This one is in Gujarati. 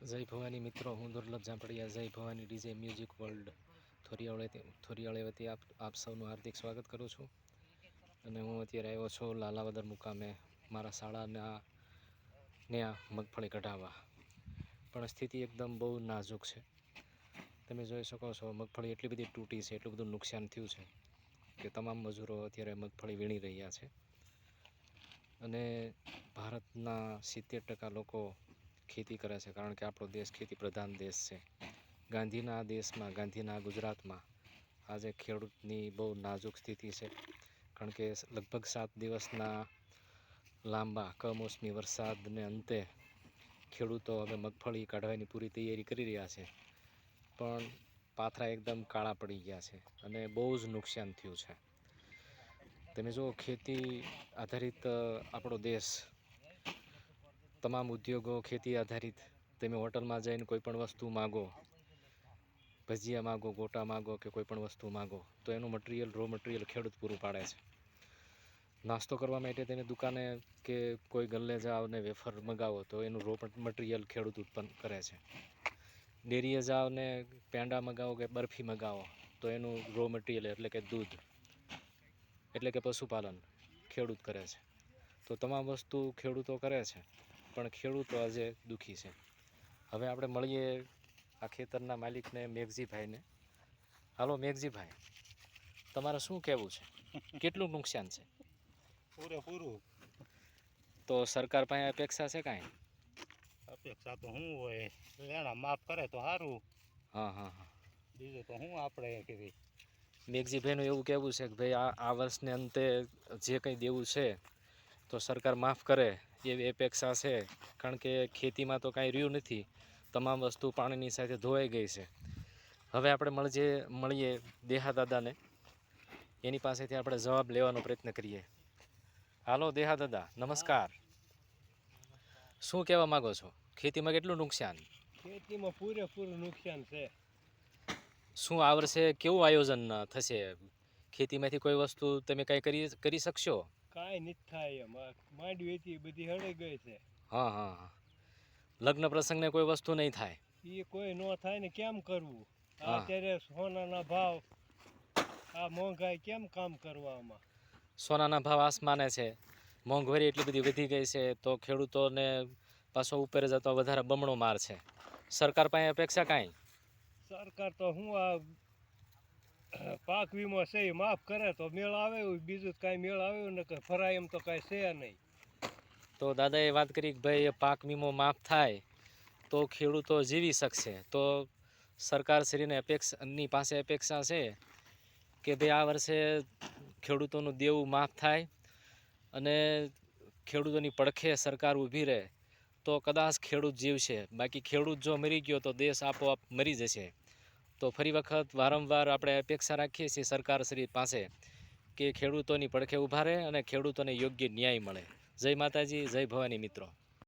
જય ભવાની મિત્રો, હું Durlabh Jhanpadiya Jay Bhavani DJ music world થોરિયાળે થોરિયાળે વતી આપ આપ સૌનું હાર્દિક સ્વાગત કરું છું. અને હું અત્યારે આવ્યો છું લાલાવદર મુકામે, મારા શાળાના ત્યાં મગફળી કઢાવવા. પણ સ્થિતિ એકદમ બહુ નાજુક છે. તમે જોઈ શકો છો, મગફળી એટલી બધી તૂટી છે, એટલું બધું નુકસાન થયું છે કે તમામ મજૂરો અત્યારે મગફળી વીણી રહ્યા છે. અને ભારતના સિત્તેર ટકા લોકો ખેતી કરે છે કારણ કે આપણો દેશ ખેતી પ્રધાન દેશ છે. ગાંધીના દેશમાં, ગાંધીના ગુજરાતમાં આજે ખેડૂતની બહુ નાજુક સ્થિતિ છે. કારણ કે લગભગ સાત દિવસના લાંબા, કમોસમી વરસાદને અંતે ખેડૂતો હવે મગફળી કાઢવાની પૂરી તૈયારી કરી રહ્યા છે. પણ પાથરા એકદમ કાળા પડી ગયા છે અને બહુ જ નુકસાન થયું છે. તમે જુઓ ખેતી આધારિત આપણો દેશ તમામ ઉદ્યોગો ખેતી આધારિત. તમે હોટલમાં જઈને કોઈ પણ વસ્તુ માગો, ભજીયા માગો, ગોટા માગો કે કોઈ પણ વસ્તુ માગો, તો એનું મટીરિયલ રો મટીરિયલ ખેડૂત પૂરું પાડે છે. નાસ્તો કરવા માટે તેને દુકાને કે કોઈ ગલ્લે જાઓ ને વેફર મગાવો, તો એનું રો મટીરિયલ ખેડૂત ઉત્પન્ન કરે છે. ડેરીએ જાઓ ને પેંડા મગાવો કે બરફી મગાવો, તો એનું રો મટીરિયલ એટલે કે દૂધ, એટલે કે પશુપાલન ખેડૂત કરે છે. તો તમામ વસ્તુ ખેડૂતો કરે છે. પણ ખેડૂતો આજે દુઃખી છે. હવે આપણે મળીએ આ ખેતરના માલિકને મેઘજીભાઈને. હાલો મેઘજીભાઈ તમારે શું કહેવું છે? કેટલું નુકસાન છે? પૂરેપૂરું. તો સરકાર પાસે અપેક્ષા છે કાંઈ? અપેક્ષા તો શું હોય. લેણા માફ કરે તો સારું હા હા હા. બીજું તો શું આપણે કીધી મેઘજીભાઈનું એવું કહેવું છે કે ભાઈ આ આ વર્ષને અંતે જે કંઈ દેવું છે તો સરકાર માફ કરે. એવી અપેક્ષા છે કારણ કે ખેતીમાં તો કાંઈ રહ્યું નથી તમામ વસ્તુ પાણીની સાથે ધોવાઈ ગઈ છે. હવે આપણે મળજે મળીએ દેહા દાદાને. એની પાસેથી આપણે જવાબ લેવાનો પ્રયત્ન કરીએ. હાલો દેહા દાદા નમસ્કાર. શું કહેવા માગો છો? ખેતીમાં કેટલું નુકસાન? ખેતીમાં પૂરેપૂરું નુકસાન છે. શું આ વર્ષે કેવું આયોજન થશે? ખેતીમાંથી કોઈ વસ્તુ તમે કાંઈ કરી કરી શકશો? કાંઈ નથી થાય એમ. માંડવી હતી બધી હળી ગઈ છે. હા હા હા. લગ્ન પ્રસંગને કોઈ વસ્તુ નહીં થાય. એ કોઈ ન થાય ને કેમ કરવું? અત્યારે સોનાના ભાવ આ મોંઘાઈ કેમ કામ કરવામાં સોનાના ભાવ આસમાને છે. મોંઘવારી એટલી બધી વધી ગઈ છે તો ખેડૂતોને પાછો ઉપર જતો વધારે બમણો માર છે. સરકાર પાસે અપેક્ષા કાંઈ? સરકાર તો હું આ પાક વીમો છે એ માફ કરે તો મેળ આવે બીજું કાંઈ મેળ આવે એવું ને ફરાય એમ તો કાંઈ છે નહીં. તો દાદાએ વાત કરી કે ભાઈ પાક વીમો માફ થાય તો ખેડૂતો જીવી શકશે. તો સરકારશ્રીને અપેક્ષાની પાસે અપેક્ષા છે કે ભાઈ, આ વર્ષે ખેડૂતોનું દેવું માફ થાય અને ખેડૂતોની પડખે સરકાર ઊભી રહે. તો કદાચ ખેડૂત જીવશે. બાકી ખેડૂત જો મરી ગયો તો દેશ આપોઆપ મરી જશે. તો ફરી વખત વારંવાર આપણે અપેક્ષા રાખીએ છીએ સરકારશ્રી પાસે કે ખેડૂતોની પડખે ઊભા રહે અને ખેડૂતોને યોગ્ય ન્યાય મળે. જય માતાજી, જય ભવાની મિત્રો.